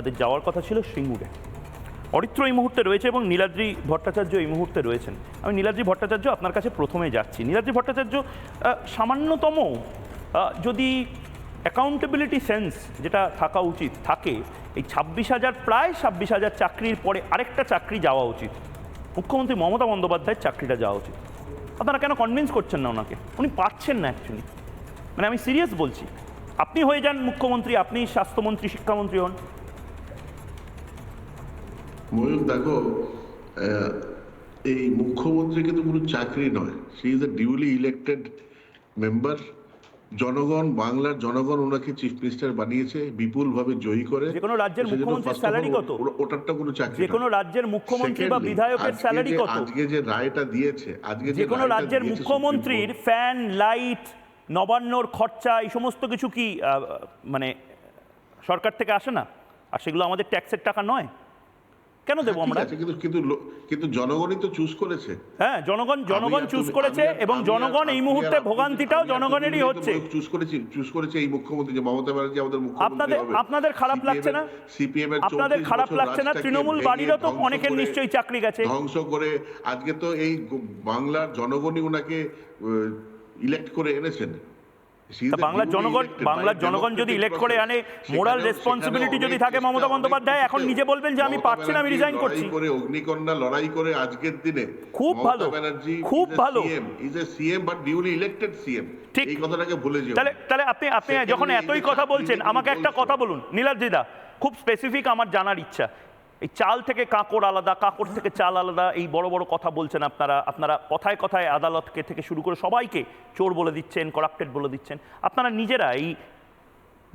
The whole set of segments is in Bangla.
তাদের যাওয়ার কথা ছিল সিঙ্গুরে। অরিত্র এই মুহূর্তে রয়েছে এবং নীলাদ্রি ভট্টাচার্য এই মুহূর্তে রয়েছেন। আমি নীলাদ্রি ভট্টাচার্য আপনার কাছে প্রথমে যাচ্ছি। নীলাদ্রি ভট্টাচার্য সামান্যতম যদি অ্যাকাউন্টেবিলিটি সেন্স যেটা থাকা উচিত থাকে, এই ছাব্বিশ হাজার, প্রায় ছাব্বিশ হাজার চাকরির পরে আরেকটা চাকরি যাওয়া উচিত। মুখ্যমন্ত্রী মমতা বন্দ্যোপাধ্যায়ের চাকরিটা যাওয়া উচিত। আপনারা কেন কনভিন্স করছেন না ওনাকে? উনি পারছেন না অ্যাকচুয়ালি মানে আমি সিরিয়াস বলছি। আপনি হয়ে যান মুখ্যমন্ত্রী, আপনি স্বাস্থ্যমন্ত্রী, শিক্ষামন্ত্রী হন। ময়ূর দেখো এই মুখ্যমন্ত্রী কিন্তু কোনো চাকরি নয়। She is a duly elected member জনগণ বাংলার জনগণ ওনাকে চিফ মিনিস্টার বানিয়েছে বিপুল ভাবে জয়ী করে। যে কোনো রাজ্যের মুখ্যমন্ত্রীর salary কত? ওটারটা কোনো চাকরি যে কোনো রাজ্যের মুখ্যমন্ত্রী বা বিধায়কের স্যালারি কত? আজকে যে রায়টা দিয়েছে আজকে যে কোনো রাজ্যের মুখ্যমন্ত্রীর ফ্যান লাইট নবান্নর খরচা এই সমস্ত কিছু কি মানে সরকার থেকে আসে না? আর সেগুলো আমাদের ট্যাক্সের টাকা নয়? কেন দেবো আমরা কিন্তু কিন্তু কিন্তু জনগণই তো চুজ করেছে হ্যাঁ জনগণ জনগণ চুজ করেছে এবং জনগণ এই মুহূর্তে ভোগান্তিটাও জনগণেরই হচ্ছে চুজ করেছি চুজ করেছে এই মুখ্যমন্ত্রী যে মমতা ব্যানার্জি আমাদের মুখ্যমন্ত্রী আপনাদের- আপনাদের খারাপ লাগছে না? সিপিএম এর আপনাদের খারাপ লাগছে না? তৃণমূল বাড়িরও তো অনেকের করে- নিশ্চয়ই চাকরি গেছে। ধ্বংস করে আজকে তো এই বাংলার জনগণই ওনাকে ইলেক্ট করে এনেছেন বাংলার জনগণ বাংলার জনগণ যদি ইলেক্ট করে। আনে মোরাল রেসপন্সিবিলিটি যদি থাকে মমতা বন্দ্যোপাধ্যায় এখন নিজে বলবেন যে আমি পারছি না আমি রিজাইন করছি করে অগ্নিকন্যা লড়াই করে আজকের দিনে খুব ভালো, খুব ভালো। Is a CM but duly elected CM ঠিক। এই কথাটাকে ভুলে যেও তাহলে তাহলে আপনি আপনি যখন এতই কথা বলছেন আমাকে একটা কথা বলুন নীলাদ্রিদা খুব স্পেসিফিক আমার জানার ইচ্ছা এই চাল থেকে কাঁকড় আলাদা, কাঁকড় থেকে চাল আলাদা, এই বড় বড় কথা বলছেন আপনারা আপনারা কথায় কথায় আদালতকে থেকে শুরু করে সবাইকে চোর বলে দিচ্ছেন করাপ্টেড বলে দিচ্ছেন। আপনারা নিজেরা এই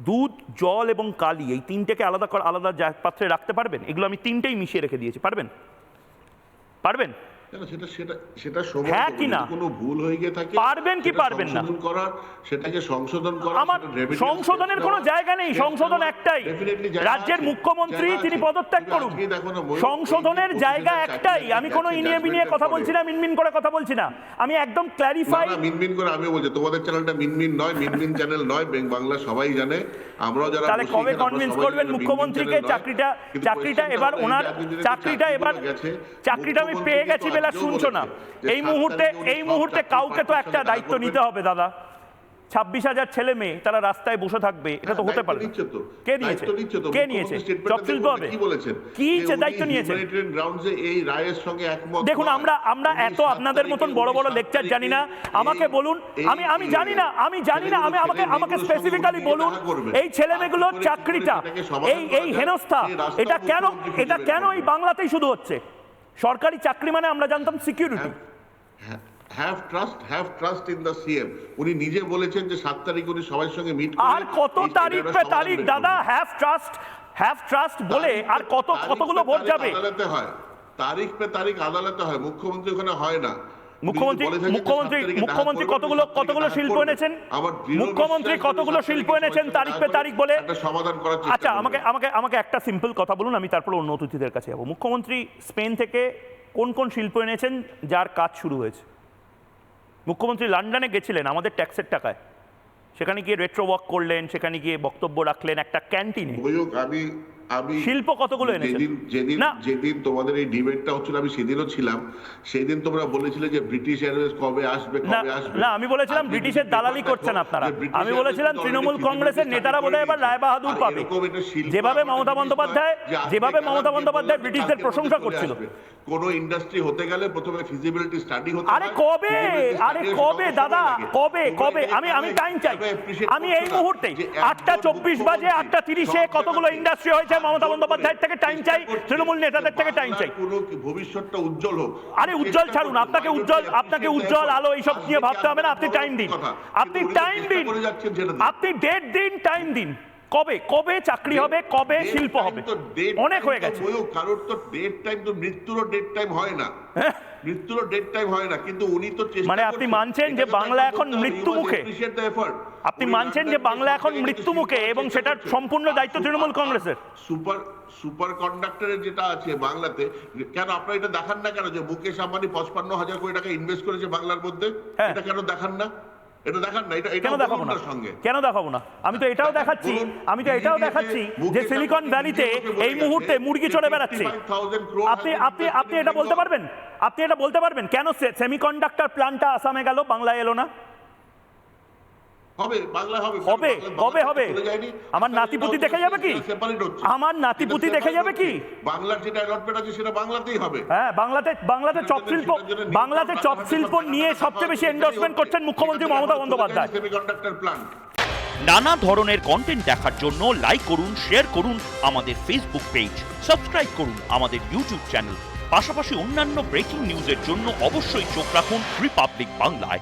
দুধ, জল এবং কালি, এই তিনটেকে আলাদা আলাদা পাত্রে রাখতে পারবেন? এগুলো আমি তিনটেই মিশিয়ে রেখে দিয়েছি, পারবেন? পারবেন? সেটা সেটা সেটা সময় হ্যাঁ কি না? কোনো ভুল হয়ে গিয়ে থাকে পারবেন কি পারবেন না? করার সেটাকে সংশোধন করা আমার সংশোধনের কোনো জায়গা নেই সংশোধন একটাই। রাজ্যের মুখ্যমন্ত্রী তিনি পদত্যাগ করুন। আজকে দেখো না, ময়ূর, সংশোধনের জায়গা একটাই। আমি কোনো ইনিয়ে বিনিয়ে কথা বলছি না মিনমিন করে কথা বলছি না। আমি একদম ক্ল্যারিফাই মিনমিন করে আমিও বলছি তোমাদের চ্যানেলটা মিনমিন নয় মিনমিন চ্যানেল নয় বাংলা সবাই জানে। আমরাও যারা তাহলে কবে কনভিন্স করবেন মুখ্যমন্ত্রীকে? চাকরিটা চাকরিটা এবার ওনার চাকরিটা এবার চাকরিটা আমি পেয়ে গেছি বেলা শুনছো না। এই মুহূর্তে এই মুহূর্তে কাউকে তো একটা দায়িত্ব নিতে হবে দাদা। ছাব্বিশ হাজার ছেলে মেয়ে তারা রাস্তায় বসে থাকবে এটা তো হ্যাঁ, হতে পারে। কে নিয়েছে। কে নিয়েছে? চপশিল্প হবে কি দায়িত্ব একমত দেখুন আমরা আমরা এত আপনাদের মতন বড় বড় লেকচার জানি না। আমাকে বলুন আমি আমি জানি না আমি জানি না আমি আমাকে আমাকে স্পেসিফিক্যালি বলুন এই ছেলে মেয়েগুলোর চাকরিটা এই এই হেনস্থা এটা কেন এটা কেন এই বাংলাতেই শুধু হচ্ছে? সরকারি চাকরি মানে আমরা জানতাম security have trust have trust in the CM উনি নিজে বলেছেন যে সাত তারিখ উনি সবার সঙ্গে মিট আর কত তারিখ পে তারিখ? দাদা হ্যাভ ট্রাস্ট হ্যাভ ট্রাস্ট বলে আর কত কতগুলো ভোট যাবে? আদালতে হয়। তারিখ পে তারিখ আদালতে হয়। মুখ্যমন্ত্রী ওখানে হয় না। মুখ্যমন্ত্রী মুখ্যমন্ত্রী মুখ্যমন্ত্রী কতগুলো কতগুলো শিল্প এনেছেন? মুখ্যমন্ত্রী কতগুলো শিল্প এনেছেন তারিখ পে তারিখ বলে আচ্ছা আমাকে আমাকে আমাকে একটা সিম্পল কথা বলুন আমি তারপর অন্য অতিথিদের কাছে যাব। মুখ্যমন্ত্রী স্পেন থেকে কোন কোন শিল্প এনেছেন যার কাজ শুরু হয়েছে? মুখ্যমন্ত্রী লন্ডনে গেছিলেন আমাদের ট্যাক্সের টাকায়। সেখানে গিয়ে রেট্রো ওয়াক করলেন সেখানে গিয়ে বক্তব্য রাখলেন একটা ক্যান্টিনে। আমি আমি শিল্প কতগুলো এনেছেন? যেদিন যেদিন তোমাদের এই ডিবেটটা হচ্ছিল আমি সেদিনও ছিলাম। সেদিন তোমরা বলেছিলে যে ব্রিটিশ এয়ারওয়েজ কবে আসবে কবে আসবে। না আমি বলেছিলাম ব্রিটিশের দালালি করছেন আপনারা। আমি বলেছিলাম তৃণমূল কংগ্রেসের নেতারা বোধহয় এবার রায় বাহাদুর পাবে। যেভাবে মমতা বন্দ্যোপাধ্যায় যেভাবে মমতা বন্দ্যোপাধ্যায় ব্রিটিশদের প্রশংসা করছিল। কোনো ইন্ডাস্ট্রি হতে গেলে প্রথমে ফিজিবিলিটি স্টাডি হতে আরে কবে? আরে কবে দাদা? কবে কবে? আমি আমি টাইম চাই। আমি এই মুহূর্তে আটটা চব্বিশ বাজে আটটা তিরিশে কতগুলো ইন্ডাস্ট্রি হয়েছে? মমতা বন্দ্যোপাধ্যায়ের থেকে টাইম চাই তৃণমূল নেতাদের থেকে টাইম চাই। ভবিষ্যৎটা উজ্জ্বল হোক? আরে উজ্জ্বল ছাড়ুন আপনাকে উজ্জ্বল আপনাকে উজ্জ্বল আলো এইসব নিয়ে ভাবতে হবে না আপনি টাইম দিন। আপনি টাইম দিন। আপনি ডেট দিন টাইম দিন। কবে? কবে চাকরি হবে? কবে শিল্প হবে? অনেক হয়ে গেছে। কারোর তো ডেট টাইম তো মৃত্যুরও ডেট টাইম হয় না। মৃত্যুরও ডেট টাইম হয় না কিন্তু উনি তো মানে আপনি মানছেন যে বাংলা এখন মৃত্যু মুখে? আপনি মানছেন যে বাংলা এখন মৃত্যু মুখে এবং। সেটার সম্পূর্ণ দায়িত্ব তৃণমূল কংগ্রেসের সুপার সুপার কন্ডাক্টরের যেটা আছে বাংলাতে কেন আপনারা এটা দেখান না কেন যে মুকেশ আম্বানি পঁচপান্ন হাজার কোটি টাকা ইনভেস্ট করেছে বাংলার মধ্যে হ্যাঁ। এটা কেন দেখান না এটা দেখান না এটা কেন দেখাবো না? সঙ্গে। কেন দেখাবো না? আমি তো এটাও দেখাচ্ছি আমি তো এটাও দেখাচ্ছি যে সিলিকন ভ্যালিতে এই মুহূর্তে মুরগি চড়ে বেড়াচ্ছে। আপনি আপনি আপনি এটা বলতে পারবেন? আপনি এটা বলতে পারবেন? কেন সেমিকন্ডাক্টর প্ল্যান্টটা আসামে গেল বাংলায় এলো না? হবে বাংলা হবে হবে। আমার নাতিপুতি দেখে যাবে কি? আমার নাতিপুতি দেখে যাবে কি। বাংলার যেটা অ্যালটমেন্ট আছে সেটা বাংলাতেই হবে। হ্যাঁ বাংলাতে বাংলাতে চপ শিল্প বাংলাতে চপ শিল্প নিয়ে সবচেয়ে বেশি এন্ডোর্সমেন্ট করছেন মুখ্যমন্ত্রী মমতা বন্দ্যোপাধ্যায়। সেমিকন্ডাক্টর প্ল্যান্ট নানা ধরনের কন্টেন্ট দেখার জন্য লাইক করুন শেয়ার করুন আমাদের ফেসবুক পেজ সাবস্ক্রাইব করুন আমাদের ইউটিউব চ্যানেল পাশাপাশি অন্যান্য ব্রেকিং নিউজের জন্য অবশ্যই চোখ রাখুন রিপাবলিক বাংলায়।